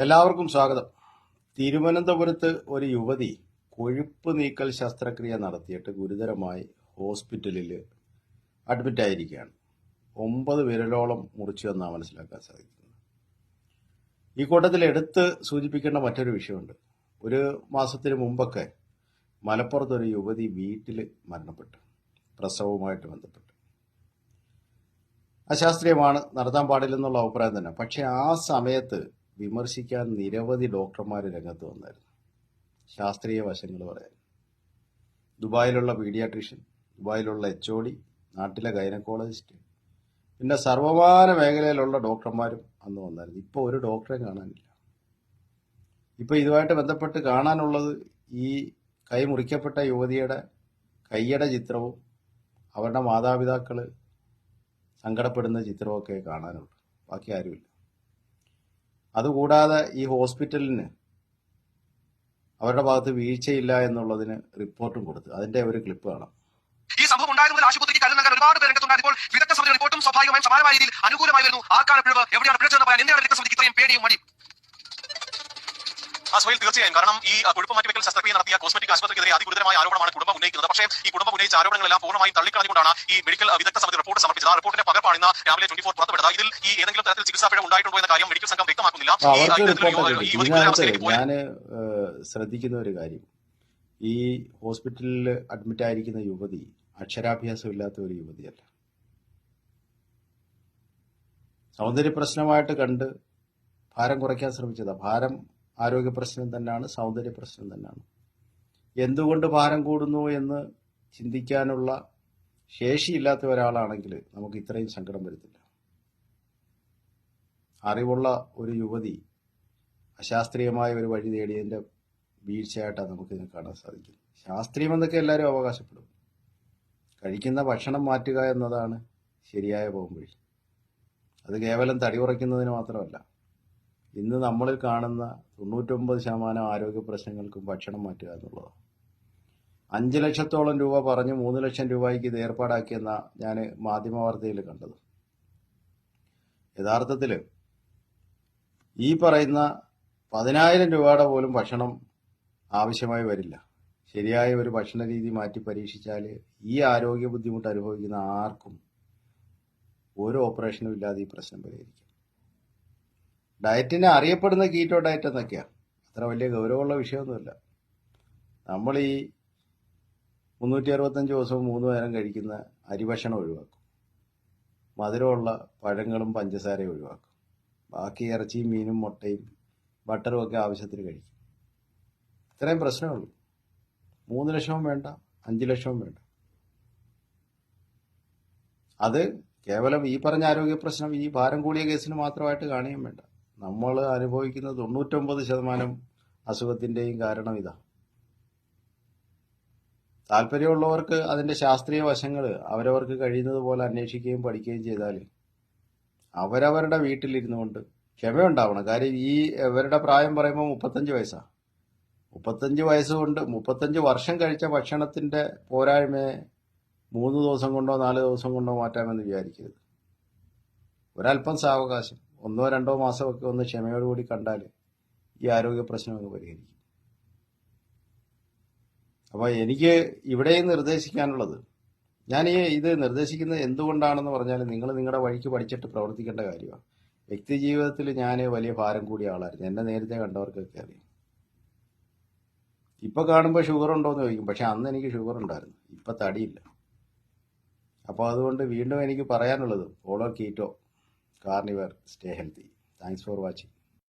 എല്ലാവർക്കും സ്വാഗതം. തിരുവനന്തപുരത്ത് ഒരു യുവതി കൊഴുപ്പ് നീക്കൽ ശസ്ത്രക്രിയ നടത്തിയിട്ട് ഗുരുതരമായി ഹോസ്പിറ്റലിൽ അഡ്മിറ്റ് ആയിരിക്കുകയാണ്. ഒമ്പത് വിരലോളം മുറിച്ചു എന്നാണ് മനസ്സിലാക്കാൻ സാധിക്കുന്നത്. ഈ കൂട്ടത്തിൽ എടുത്ത് സൂചിപ്പിക്കേണ്ട മറ്റൊരു വിഷയമുണ്ട്. ഒരു മാസത്തിന് മുമ്പൊക്കെ മലപ്പുറത്ത് ഒരു യുവതി വീട്ടിൽ മരണപ്പെട്ടു. പ്രസവവുമായിട്ട് ബന്ധപ്പെട്ട്. അശാസ്ത്രീയമാണ് നടത്താൻ പാടില്ലെന്നുള്ള അഭിപ്രായം തന്നെ. പക്ഷെ ആ സമയത്ത് വിമർശിക്കാൻ നിരവധി ഡോക്ടർമാർ രംഗത്ത് വന്നായിരുന്നു. ശാസ്ത്രീയ വശങ്ങൾ പറയാൻ. ദുബായിലുള്ള പീഡിയാട്രീഷ്യൻ ദുബായിലുള്ള എച്ച് ഒ ഡി നാട്ടിലെ ഗൈനക്കോളജിസ്റ്റ് പിന്നെ സർവമാന മേഖലയിലുള്ള ഡോക്ടർമാരും അന്ന് വന്നായിരുന്നു. ഇപ്പോൾ ഒരു ഡോക്ടറെ കാണാനില്ല. ഇപ്പോൾ ഇതുമായിട്ട് ബന്ധപ്പെട്ട് കാണാനുള്ളത് ഈ കൈ മുറിക്കപ്പെട്ട യുവതിയുടെ കൈയുടെ ചിത്രവും അവരുടെ മാതാപിതാക്കൾ സങ്കടപ്പെടുന്ന ചിത്രമൊക്കെ കാണാനുള്ളൂ ബാക്കി ആരുമില്ല. അതുകൂടാതെ ഈ ഹോസ്പിറ്റലിന് അവരുടെ ഭാഗത്ത് വീഴ്ചയില്ല എന്നുള്ളതിന് റിപ്പോർട്ടും കൊടുത്തു. അതിന്റെ ഒരു ക്ലിപ്പ് കാണാം. ഈ സംഭവം ഉണ്ടായത് മുതൽ ആശുപത്രിക്ക് കല്ല് നൽകാൻ ഒരുപാട് പേർ രംഗത്തുണ്ടായപ്പോൾ വിദഗ്ധ സമിതി റിപ്പോർട്ടും സ്വാഭാവികമായും സമാനമായ രീതിയിൽ അനുകൂലമായി വരുന്നു. ആർക്കാണ് പിഴവ് എവിടെയാണ് പിഴച്ചെന്ന് പറയാൻ എന്തിനാണ് വിദഗ്ധ സമിതിക്ക് ഇത്രയും പേടിയും മടി ആ സുഹൈൽ തീർച്ചയായും. കാരണം ഈ കൊഴുപ്പ് മാറ്റിവെക്കൽ ശസ്ത്രക്രിയ നടത്തിയ കോസ്മെറ്റിക് ആശുപത്രിക്കെതിരെ അതിഗുരുതരമായ ആരോപണമാണ് കുടുംബം ഉന്നയിക്കുന്നത്. പക്ഷേ ഈ കുടുംബം ഉന്നയിച്ച ആരോപണങ്ങളെല്ലാം പൂർണമായും തള്ളിക്കളഞ്ഞുകൊണ്ടാണ് ഈ മെഡിക്കൽ വിദഗ്ധ സമിതി റിപ്പോർട്ട് സമർപ്പിച്ചത്. ആ റിപ്പോർട്ടിന്റെ പകർപ്പാണ് ഇന്ന് രാവിലെ ട്വന്റി ഫോർ പുറത്തുവിട്ടത്. ഇതിൽ ഈ ഏതെങ്കിലും തരത്തിൽ ചികിത്സാ പിഴ ഉണ്ടായിട്ടുണ്ടോ എന്ന കാര്യം മെഡിക്കൽ സംഘം വ്യക്തമാക്കുന്നില്ല. ഞാൻ ശ്രദ്ധിക്കുന്ന ഒരു കാര്യം. ഈ ഹോസ്പിറ്റലിൽ അഡ്മിറ്റ് ആയിരിക്കുന്ന യുവതി അക്ഷരാഭ്യാസം ഇല്ലാത്ത ഒരു യുവതിയല്ല. സൗന്ദര്യ പ്രശ്നമായിട്ട് കണ്ട് ഭാരം കുറയ്ക്കാൻ ശ്രമിച്ചതാ. ഭാരം ആരോഗ്യ പ്രശ്നം തന്നെയാണ് സൗന്ദര്യ പ്രശ്നം തന്നെയാണ്. എന്തുകൊണ്ട് ഭാരം കൂടുന്നു എന്ന് ചിന്തിക്കാനുള്ള ശേഷിയില്ലാത്ത ഒരാളാണെങ്കിൽ നമുക്ക് ഇത്രയും സങ്കടം വരത്തില്ല. അറിവുള്ള ഒരു യുവതി അശാസ്ത്രീയമായ ഒരു വഴി തേടിയതിന്റെ വീഴ്ചയായിട്ടാണ് നമുക്കിതിനെ കാണാൻ സാധിക്കുന്നത്. ശാസ്ത്രീയമെന്നൊക്കെ എല്ലാവരും അവകാശപ്പെടും. കഴിക്കുന്ന ഭക്ഷണം മാറ്റുക എന്നതാണ് ശരിയായ പോകുംവഴി അത് കേവലം തടി കുറയ്ക്കുന്നതിന് മാത്രമല്ല ഇന്ന് നമ്മളിൽ കാണുന്ന തൊണ്ണൂറ്റൊമ്പത് ശതമാനം ആരോഗ്യ പ്രശ്നങ്ങൾക്കും ഭക്ഷണം മാറ്റുക എന്നുള്ളതാണ്. അഞ്ച് ലക്ഷത്തോളം രൂപ പറഞ്ഞ് മൂന്ന് ലക്ഷം രൂപയ്ക്ക് ഇത് ഏർപ്പാടാക്കിയെന്ന ഞാൻ മാധ്യമവാർത്തയിൽ കണ്ടത്. യഥാർത്ഥത്തിൽ ഈ പറയുന്ന പതിനായിരം രൂപയുടെ പോലും ഭക്ഷണം ആവശ്യമായി വരില്ല. ശരിയായ ഒരു ഭക്ഷണ രീതി മാറ്റി പരീക്ഷിച്ചാൽ ഈ ആരോഗ്യ ബുദ്ധിമുട്ട് അനുഭവിക്കുന്ന ആർക്കും ഒരു ഓപ്പറേഷനും ഇല്ലാതെ ഈ പ്രശ്നം പരിഹരിക്കും. ഡയറ്റിനെ അറിയപ്പെടുന്ന കീറ്റോ ഡയറ്റ് എന്നൊക്കെയാണ് അത്ര വലിയ ഗൗരവമുള്ള വിഷയമൊന്നുമില്ല. നമ്മൾ ഈ മുന്നൂറ്റി അറുപത്തഞ്ച് ദിവസവും മൂന്ന് നേരം കഴിക്കുന്ന അരിഭക്ഷണം ഒഴിവാക്കും. മധുരമുള്ള പഴങ്ങളും പഞ്ചസാരയും ഒഴിവാക്കും. ബാക്കി ഇറച്ചിയും മീനും മുട്ടയും ബട്ടറും ഒക്കെ ആവശ്യത്തിന് കഴിക്കും. ഇത്രയും പ്രശ്നമേ ഉള്ളൂ. മൂന്ന് ലക്ഷവും വേണ്ട അഞ്ച് ലക്ഷവും വേണ്ട. അത് കേവലം ഈ പറഞ്ഞ ആരോഗ്യ പ്രശ്നം ഈ ഭാരം കൂടിയ കേസിന് മാത്രമായിട്ട് കാണുകയും വേണ്ട. നമ്മൾ അനുഭവിക്കുന്ന തൊണ്ണൂറ്റൊമ്പത് ശതമാനം അസുഖത്തിന്റെയും കാരണം ഇതാ. താല്പര്യമുള്ളവർക്ക് അതിന്റെ ശാസ്ത്രീയ വശങ്ങൾ അവരവർക്ക് കഴിയുന്നത് പോലെ അന്വേഷിക്കുകയും പഠിക്കുകയും ചെയ്താൽ അവരവരുടെ വീട്ടിലിരുന്നു കൊണ്ട് ക്ഷമയുണ്ടാവണം. കാര്യം ഈ ഇവരുടെ പ്രായം പറയുമ്പോൾ മുപ്പത്തഞ്ച് വയസ്സാണ് മുപ്പത്തഞ്ച് വയസ്സുകൊണ്ട് മുപ്പത്തഞ്ച് വർഷം കഴിച്ച ഭക്ഷണത്തിന്റെ പോരായ്മയെ മൂന്ന് ദിവസം കൊണ്ടോ നാല് ദിവസം കൊണ്ടോ മാറ്റാമെന്ന് വിചാരിക്കരുത്. ഒരല്പം സാവകാശം. ഒന്നോ രണ്ടോ മാസമൊക്കെ ഒന്ന് ക്ഷമയോടുകൂടി കണ്ടാൽ ഈ ആരോഗ്യ പ്രശ്നമൊക്കെ പരിഹരിക്കും. അപ്പോൾ എനിക്ക് ഇവിടെയും നിർദ്ദേശിക്കാനുള്ളത് ഞാൻ ഈ ഇത് നിർദ്ദേശിക്കുന്നത് എന്തുകൊണ്ടാണെന്ന് പറഞ്ഞാൽ നിങ്ങൾ നിങ്ങളുടെ വഴിക്ക് പഠിച്ചിട്ട് പ്രവർത്തിക്കേണ്ട കാര്യമാണ്. വ്യക്തി ജീവിതത്തിൽ ഞാൻ വലിയ ഭാരം കൂടിയ ആളായിരുന്നു. എന്നെ നേരത്തെ കണ്ടവർക്കൊക്കെ അറിയാം. ഇപ്പൊ കാണുമ്പോൾ ഷുഗർ ഉണ്ടോയെന്ന് ചോദിക്കും. പക്ഷെ അന്ന് എനിക്ക് ഷുഗർ ഉണ്ടായിരുന്നു. ഇപ്പൊ തടിയില്ല. അപ്പോൾ അതുകൊണ്ട് വീണ്ടും എനിക്ക് പറയാനുള്ളത് follow keto. Carnivore stay healthy thanks for watching